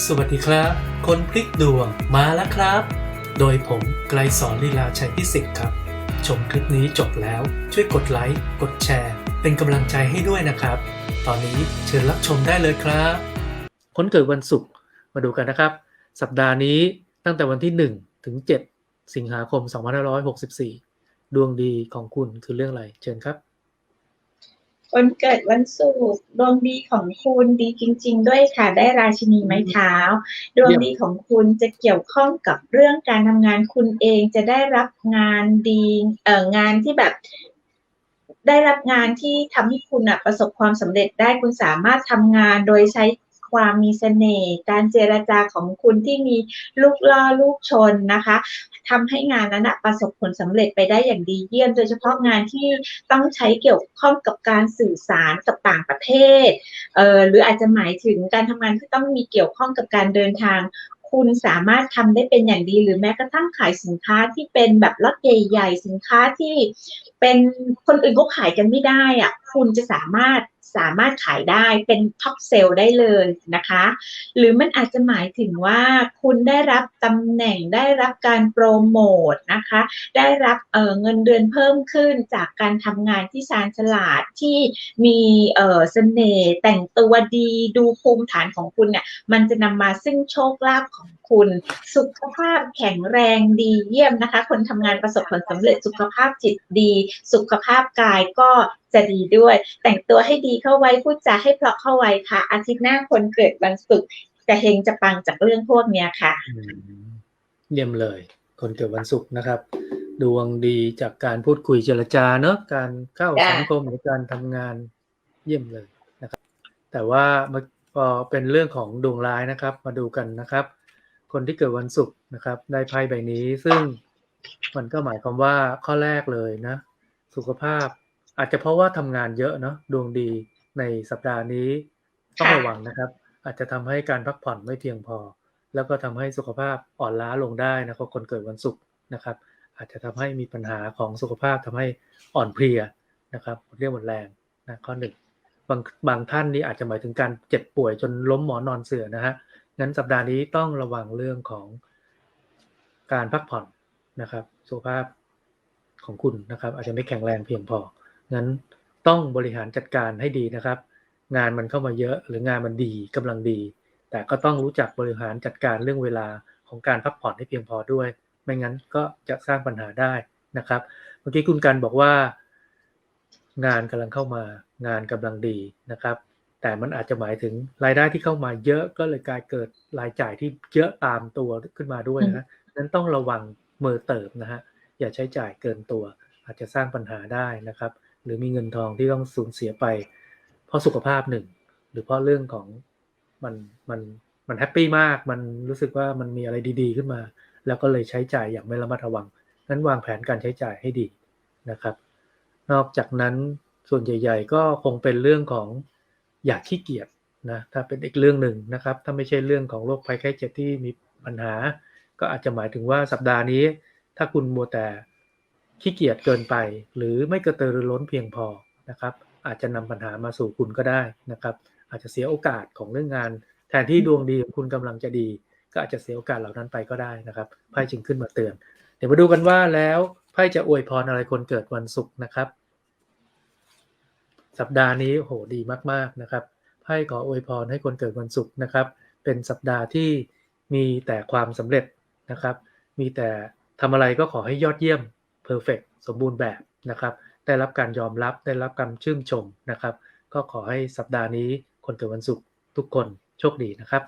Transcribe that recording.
สวัสดีครับ คนพลิกดวงมาแล้วครับ โดยผมไกลสอนลีลาชัยพิสิทธิ์ครับ ชมคลิปนี้จบแล้วช่วยกดไลค์ กดแชร์ เป็นกำลังใจให้ด้วยนะครับ ตอนนี้เชิญรับชมได้เลยครับ คนเกิดวันศุกร์มาดูกันนะครับ สัปดาห์นี้ตั้งแต่วันที่ 1 ถึง 7 สิงหาคม 2564 ดวงดีของคุณคือเรื่องอะไร เชิญครับ วันเกิดวันศุกร์ดวงดีของคุณดีจริง ๆ ด้วยค่ะ ได้ราชินีไม้เท้า ดวงดีของคุณจะเกี่ยวข้องกับเรื่องการทำงานคุณเองจะได้รับงานดีเอ่องานที่แบบได้รับงานที่ทำให้คุณอะประสบความสำเร็จได้คุณสามารถทำงานโดยใช้ ความมีเสน่ห์การเจรจาของคุณที่มีลูกล่อลูกชนนะคะทำให้งานนั้นประสบผลสำเร็จไปได้อย่างดีเยี่ยม โดยเฉพาะงานที่ต้องใช้เกี่ยวข้องกับการสื่อสารกับต่างประเทศเอ่อหรืออาจจะหมายถึงการทำงานที่ต้องมีเกี่ยวข้องกับการเดินทางคุณสามารถทำได้เป็นอย่างดีหรือแม้กระทั่งขายสินค้าที่เป็นแบบล็อตใหญ่ ๆ สินค้าที่เป็นคนอื่นก็ขายกันไม่ได้อะคุณจะสามารถสามารถขายได้เป็นท็อปเซลล์ได้เลยนะคะ หรือมันอาจจะหมายถึงว่าคุณได้รับตำแหน่งได้รับการโปรโมทนะคะ ได้รับเเงินเดือนเพิ่มขึ้นจากการทำงานที่ชาญฉลาดที่มีเสน่ห์แต่งตัวดีดูภูมิฐานของคุณเนี่ยมันจะนำมาซึ่งโชคลาภของคุณ สุขภาพแข็งแรงดีเยี่ยมนะคะ คนทำงานประสบผลสำเร็จสุขภาพจิตดี สุขภาพกายก็จะดีด้วย แต่งตัวให้ดีเข้าไว้พูดจาให้เพราะเข้าไว้ค่ะ อาทิตย์หน้าคนเกิดวันศุกร์จะเฮงจะปังจากเรื่องพวกเนี้ยค่ะเยี่ยมเลย คนเกิดวันศุกร์นะครับ ดวงดีจากการพูดคุยเจรจาเนอะการเข้าสังคมหรือการทำงานเยี่ยมเลยนะครับ แต่ว่าพอเป็นเรื่องของดวงร้ายนะครับ มาดูกันนะครับ คนที่เกิดวันศุกร์นะครับได้ไพ่ใบนี้ซึ่งมันก็หมายความว่าข้อแรกเลยนะ สุขภาพ อาจจะเพราะว่าทำงานเยอะเนาะดวงดีในสัปดาห์นี้ต้องระวังนะครับ อาจจะทำให้การพักผ่อนไม่เพียงพอ แล้วก็ทำให้สุขภาพอ่อนล้าลงได้นะครับคนเกิดวันศุกร์นะครับ อาจจะทำให้มีปัญหาของสุขภาพทำให้อ่อนเพลียนะครับเรียวหมดแรงนะข้อหนึ่งบางบางท่านนี่อาจจะหมายถึงการเจ็บป่วยจนล้มหมอนอนเสื่อนะฮะงั้นสัปดาห์นี้ต้องระวังเรื่องของการพักผ่อนนะครับ สุขภาพของคุณนะครับ อาจจะไม่แข็งแรงเพียงพอ งั้นต้องบริหารจัดการให้ดีนะครับ งานมันเข้ามาเยอะหรืองานมันดีกำลังดี แต่ก็ต้องรู้จักบริหารจัดการเรื่องเวลาของการพักผ่อนให้เพียงพอด้วย ไม่งั้นก็จะสร้างปัญหาได้นะครับ เมื่อกี้คุณกันบอกว่า งานกำลังเข้ามางานกำลังดีนะครับ แต่มันอาจจะหมายถึงรายได้ที่เข้ามาเยอะก็เลยกลายเกิดรายจ่ายที่เยอะตามตัวขึ้นมาด้วยนะนั้นต้องระวังเมือเติบนะฮะอย่าใช้จ่ายเกินตัว อาจจะสร้างปัญหาได้นะครับ หรือมีเงินทองที่ต้องสูญเสียไป เพราะสุขภาพหนึ่ง หรือเพราะเรื่องของมันมันมันแฮปปี้มากมันรู้สึกว่ามันมีอะไรดี ๆ ขึ้นมา แล้วก็เลยใช้จ่ายอย่างไม่ระมัดระวังนั้นวางแผนการใช้จ่ายให้ดีนะครับ นอกจากนั้นส่วนใหญ่ ๆ ก็คงเป็นเรื่องของอยากขี้เกียจนะถ้าเป็นอีกเรื่องหนึ่งนะครับ ถ้าไม่ใช่เรื่องของโรคภัยไข้เจ็บที่มีปัญหา ก็อาจจะหมายถึงว่าสัปดาห์นี้ ถ้าคุณมัวแต่ ขี้เกียจเกินไป หรือไม่กระตือรือร้นเพียงพอนะครับ อาจจะนำปัญหามาสู่คุณก็ได้นะครับ อาจจะเสียโอกาสของเรื่องงาน แทนที่ดวงดีของคุณกำลังจะดี ก็อาจจะเสียโอกาสเหล่านั้นไปก็ได้นะครับไพ่จึงขึ้นมาเตือน เดี๋ยวมาดูกันว่าแล้วไพ่จะอวยพรอะไรคนเกิดวันศุกร์นะครับ สัปดาห์นี้โหดีมากๆนะครับไพ่ขออวยพรให้คนเกิดวันศุกร์นะครับ เป็นสัปดาห์ที่มีแต่ความสำเร็จนะครับ มีแต่ทำอะไรก็ขอให้ยอดเยี่ยม เพอร์เฟกสมบูรณ์แบบนะครับ ได้รับการยอมรับได้รับการชื่นชมนะครับ ก็ขอให้สัปดาห์นี้คนเกิดวันศุกร์ทุกคนโชคดีนะครับ